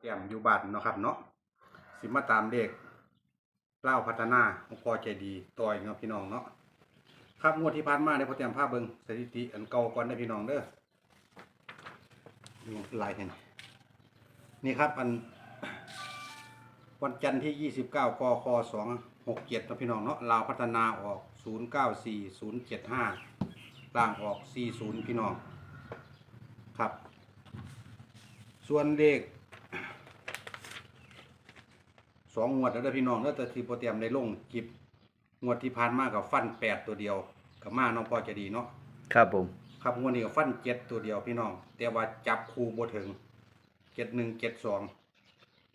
เตรียมอยู่บ้านเนาะครับเนาะสิมาตามเด็กเล่าพัฒนาของพอใจดีต่อยเนาะพี่น้องเนาะครับงวดที่ผ่านมาได้พอเตรียมภาพเบิงสถิติอันเก่าก่อนได้พี่น้องเด้อลายเห็นนี่ครับอันวันจันทร์ที่ 29กค267นะพี่น้องเนาะลาวพัฒนาออก 094075ล่างออก 40 พี่น้อง ครับ ส่วนเลขส องงวดแล้วเด้อพี่น้องแล้วแต่ที่โปรเตรียมได้ลงกิบงวดที่ผ่านมากับฟันแปดตัวเดียวกับมาน้องพอจะดีเนาะครับผม ครับงวดนี้กับฟันเจ็ดตัวเดียวพี่น้อง แต่ว่าจับคู่บ่ถึงเจ็ดหนึ่งเจ็ดสอง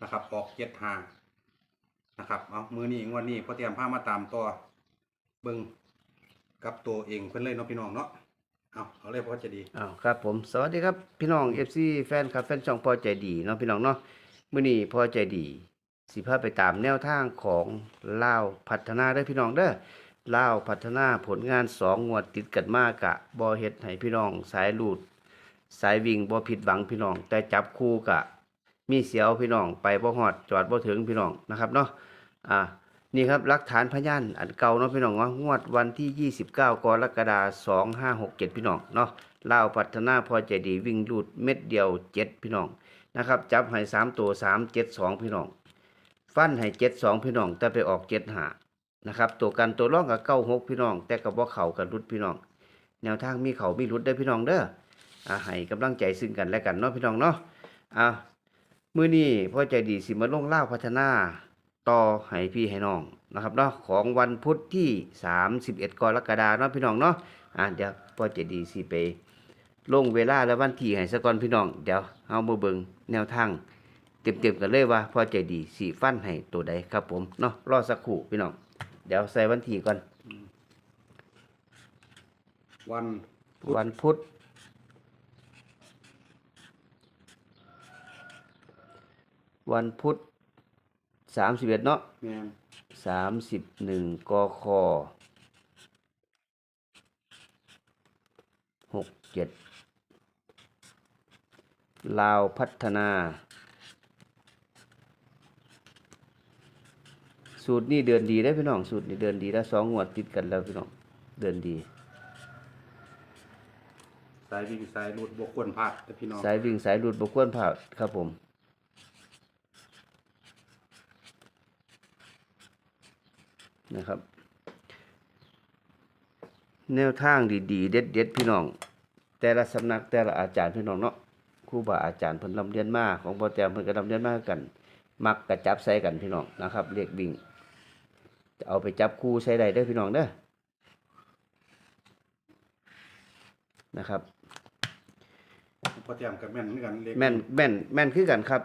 นะครับออกเจ็ดห้านะครับเอามือนี้งวดนี้พอเตรียมผ้ามาตามตัวเบิ้งกับตัวเองเพิ่นเลยเนาะพี่น้องเนาะเอาเอาเลยพอจะดี อ้าวครับผมสวัสดีครับพี่น้อง FC แฟนครับแฟนช่องพอใจดีเนาะพี่น้องเนาะมื้อนี้พอใจดี สิพาไปตามแนวทางของลาวพัฒนาได้พี่น้องเด้อลาวพัฒนาผลงานสองงวดติดกันมากะบ่เฮ็ดให้พี่น้อง สายลูด สายวิ่งบ่ผิดหวังพี่น้อง แต่จับคู่กะ มีเสียวพี่น้องไปบ่ฮอดจอดบ่ถึงพี่น้องนะครับเนาะอ่านี่ครับหลักฐานพยานอันเก่าเนาะพี่น้องเนาะงวดวันที่ 29 กรกฎาคม2567 พี่น้องเนาะลาวพัฒนาพอใจดีวิ่งลูดเม็ดเดียว 7 พี่น้องนะครับจับให้3ตัว3 7 2 พี่น้อง ฟันให้7 2พี่น้อง แต่ไปออก7หานะครับ ตัวกันตัวร่องกับ96พี่น้อง แต่กับบ่าเข้ากันรุดพี่น้อง แนวทางมีเข่ามีรุดได้พี่น้องเด้ออ่าให้กำลังใจซึ่งกันและกันเนาะพี่น้องเนาะอ่ามื้อนี้พ่อใจดีสิมาลงล่าพัฒนาต่อให้พี่ให้น้องนะครับเนาะของวันพุธที่ 31 กรกฎาคมเนาะพี่น้องเนาะอะเดี๋ยวพ่อเจดีสิไปลงเวลาและวันที่ให้สะก่อนพี่น้อง เดี๋ยวเฮามาเบิ่งแนวทาง เต็มๆกันเลยว่าพ่อใจดีสิฟันให้ตัวใดครับผมเนาะรอสักครู่พี่น้องเดี๋ยวใส่วันที่ก่อนวันวันพุธวันพุธ31เนาะแม่นสามสิบหนึ่งกคหกเจ็ดลาวพัฒนา สูตรนี่เดินดีได้อพี่น้องสูตรนี่เดินดีแล้วสองงวดติดกันแล้วพี่น้องเดินดี สายวิ่งสายรูดบวกควรพลาดแต่พี่น้องสายวิ่งสายหลุดบกวนผ่าดครับผม นะครับ แนวทางดีๆเด็ดๆพี่น้อง แต่ละสำนักแต่ละอาจารย์พี่น้องเนาะครูบาอาจารย์เพิ่นลำเรียนมาของพ่อแต้มเพิ่นก็ลำเรียนมาคือกัน มักกระจับใส่กันพี่น้องนะครับเรียกวิ่ง จะเอาไปจับคู่ใส่ได้เด้อพี่น้องเด้อนะครับพอเตรียมกับแม่นเหมือนกันเล็กแม่นแม่นแม่นคือกันครับ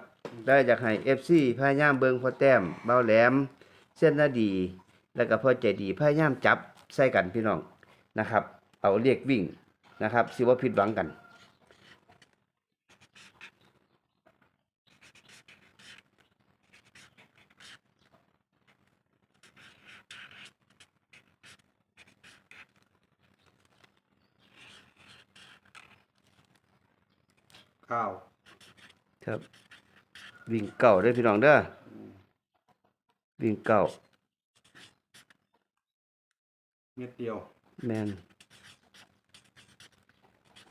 ได้จากให้ FC พยายามเบิงพ่อแต้มเบาแหลม เส้นนาดี แล้วก็พ่อใจดีพยายามจับใส่กันพี่น้องนะครับ เอาเรียกวิ่งนะครับสิว่าผิดหวังกัน ข้าวครับ วิ่งเก่าเด้อพี่น้องเด้อวิ่งเก่าเม็ดเดียว แมน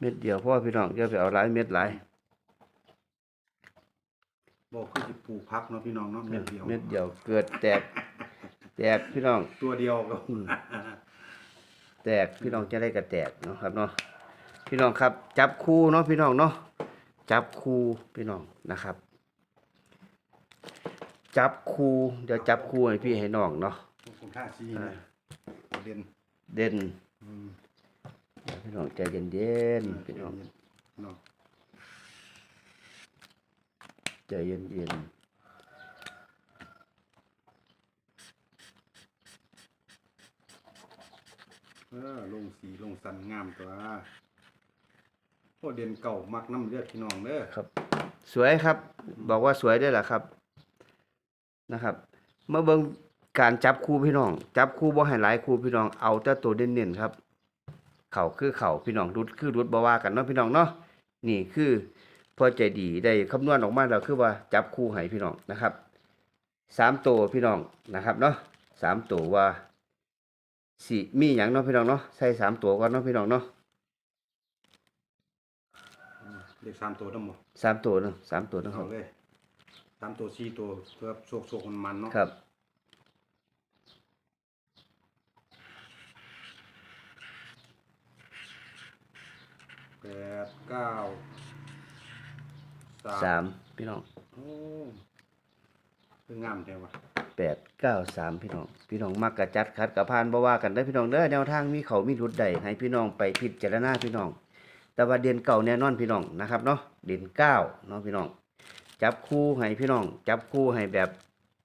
เม็ดเดียวเพราะว่าพี่น้องจะไปเอาหลายเม็ดหลายบอกคือสิปลูกพักเนาะพี่น้องเนาะเม็ดเดียว เม็ดเดียวเกิดแตก แตกพี่น้อง ตัวเดียวก็อืมแตกพี่น้องจะได้กระแตกเนาะครับเนาะพี่น้องครับ จับคู่เนาะพี่น้องเนาะ จับคู่พี่น้องนะครับ จับคู่เดี๋ยวจับคู่ให้พี่ให้น้องเนาะคุณค่าซีนะเรียนเด่นอืมเดี๋ยวพี่น้องใจเย็นๆพี่น้องเนาะใจเย็นเออลงสีลงสันงามตัว โอ้เด่นเก่ามักน้ำเลือดพี่น้องเด้อครับสวยครับ บอกว่าสวยได้แหละครับนะครับเมื่อเบิ่งการจับคู่พี่น้อง จับคู่บ่ให้หลายคู่พี่น้องเอาแต่ตัวเด่นๆครับ เข่าคือเข่าพี่น้องรุดคือรุดบ่ว่ากันเนาะพี่น้องเนาะนี่คือพอใจดีได้คำนวณออกมาแล้วคือว่าจับคู่ให้พี่น้องนะครับสามตัวพี่น้องนะครับเนาะสามตัวว่าสิมีหยังเนาะพี่น้องเนาะใส่สามตัวก่อนเนาะพี่น้องเนาะ เลขสามตัวทั้งหมดสามตัวเนาะสามตัวเนาะคเอารับ เลยสามตัวสี่ตัวเพื่อโชคโชคมันมันๆเนาะครับ แปดเก้าสามพี่น้องโอ้คืองามแท้วะแปดเก้าสามพี่น้อง พี่น้องมักกะจัดคัดกะพานบ่ว่ากันได้อพี่น้องเด้อแนวทางมีเขามีรุดใดให้พี่น้องไปพิจารณาพี่น้อง แต่ว่าเดือนเก่าแน่นอนพี่น้องนะครับเนาะเดือนเก้าเนาะพี่น้อง จับคู่ให้พี่น้อง จับคู่ให้แบบ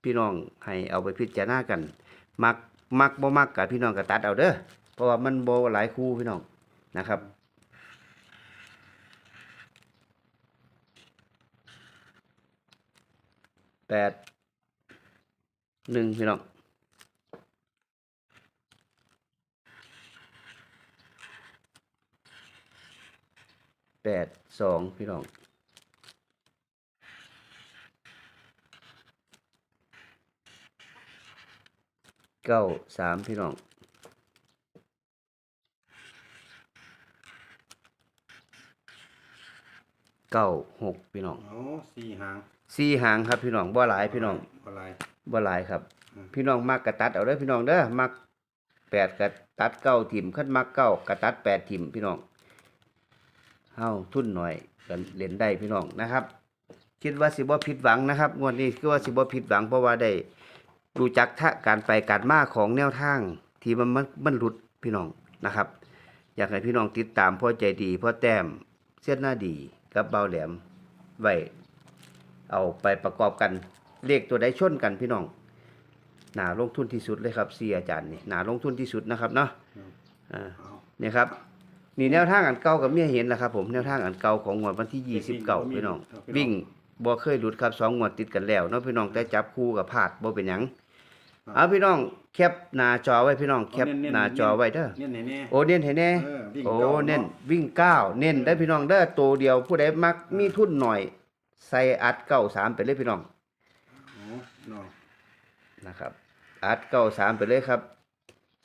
พี่น้องให้เอาไปพิจารณากัน มักมักบ่มักกับพี่น้องก็ตัดเอาเด้อเพราะว่ามันโบหลายคู่พี่น้องนะครับแปดหนึ่งพี่น้อง แปดสองพี่น้องเก้าสามพี่น้องเก้าหกพี่น้องโอ้สี่หางสี่หางครับพี่น้องบ่หลายพี่น้องอะไรบ่หลายครับอืมพี่น้องมักกระตัดเอาเด้อพี่น้องเด้อมักแปดกระตัดเก้าถิ่มขึ้นมักเก้ากระตัดแปดถิ่มพี่น้อง เฮาทุนหน่อยกันเล่นได้พี่น้องนะครับ คิดว่าสิบ่ผิดหวังนะครับงวดนี้คือว่าสิบ่ผิดหวังเพราะว่าได้รู้จักทะการไปการมาของแนวทางที่มันมันมันหลุดพี่น้องนะครับ อยากให้พี่น้องติดตามพ่อใจดีพ่อแต้มเสียนหน้าดีกับเบาแหลมไว้เอาไปประกอบกันเลขตัวใดชนกันพี่น้องหนาลงทุนที่สุดเลยครับสี่อาจารย์นี่หนาลงทุนที่สุดนะครับเนาะอ่าเอาเนี่ยครับ นี่แนวทางอันเก่ากับเมียเห็นแล้วครับผมแนวทางอันเก่าของงวดวันที่ยี่สิบเก้าพี่น้องวิ่งบ่เคยหลุดครับสองงวดติดกันแล้วเนาะพี่น้องแต่จับคู่กับพลาดบ่เป็นหยังเอาพี่น้องแคปหน้าจอไว้พี่น้องแคปหน้าจอไว้เด้อเนี่ยแน่โอ้เน้นให้แน่เออวิ่งโอ้เก้าเน้นเนาะวิ่งเก้าเน้นได้พี่น้องเด้อตัวเดียวผู้ใดมักมีทุนหน่อย ใส่อัดเก้าสามไปเลยพี่น้องโอ้เนาะนะครับ อัดเก้าสามไปเลยครับ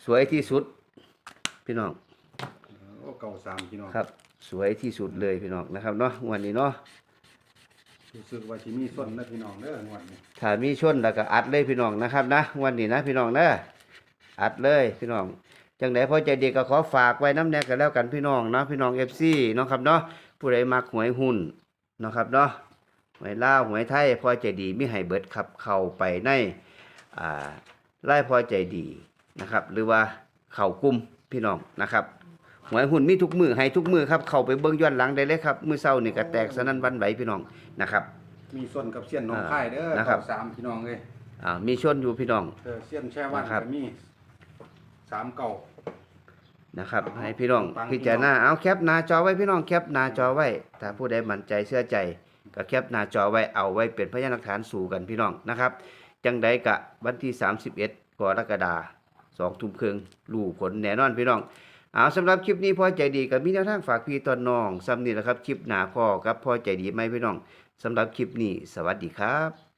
สวยที่สุด พี่น้อง โอ้เก้าสามพี่น้องครับ สวยที่สุดเลยพี่น้องนะครับเนาะงวันนี้เนาะรู้สึกว่าที่มีส้นนะพี่น้องเด้องวดนี้ถ้ามีชนแล้วก็อัดเลยพี่น้องนะครับนะงวันนี้นะพี่น้องเด้ออัดเลยพี่น้องจังไดพอใจดีก็ขอฝากไว้น้ำแนกกันแล้วกันพี่น้องเนาะพี่น้องเอฟซีเนาะครับเนาะผู้ใดมักหวยหุ้นเนาะครับเนาะหวยลาวหวยไทยพอใจดีมีให้เบิดขับเข้าไปในอ่าไล่พอใจดีนะครับ หรือว่าเข่ากลุ่มพี่น้องนะครับ หวยหุ้นมีทุกมือให้ทุกมือครับเข้าไปเบิ่งย้อนหลังได้เลยครับมือเศร้านี่ก็แตกสนั่นหวันไหวพี่น้องนะครับ มีส้นกับเสี้ยนน้องอ่าค่ายเด้อนะครับ เก้าสามพี่น้องเลยอ่ามีชนอยู่พี่น้อง เออเสี้ยนแช่วันนะครับ ก็มีสามเก่า นะครับให้พี่น้องฟังพิจารณาเอาแคปหน้าจอไว้พี่น้องแคปหน้าจอไว้ ถ้าผู้ใดมั่นใจเชื่อใจก็แคปหน้าจอไว้เอาไว้เป็นพยานหลักฐานสู่กันพี่น้องนะครับจังใดกะวันที่ 31กรกฎาคม2ทุ่มครึ่งรู้ผลแน่นอนพี่น้อง เอาสำหรับคลิปนี้พอใจดีกับมีแนวทางฝากพี่ตอนน้องซ้ำนี่แหละครับ คลิปหนาพ่อกับพอใจดีไหมพี่น้องสำหรับคลิปนี้ สวัสดีครับ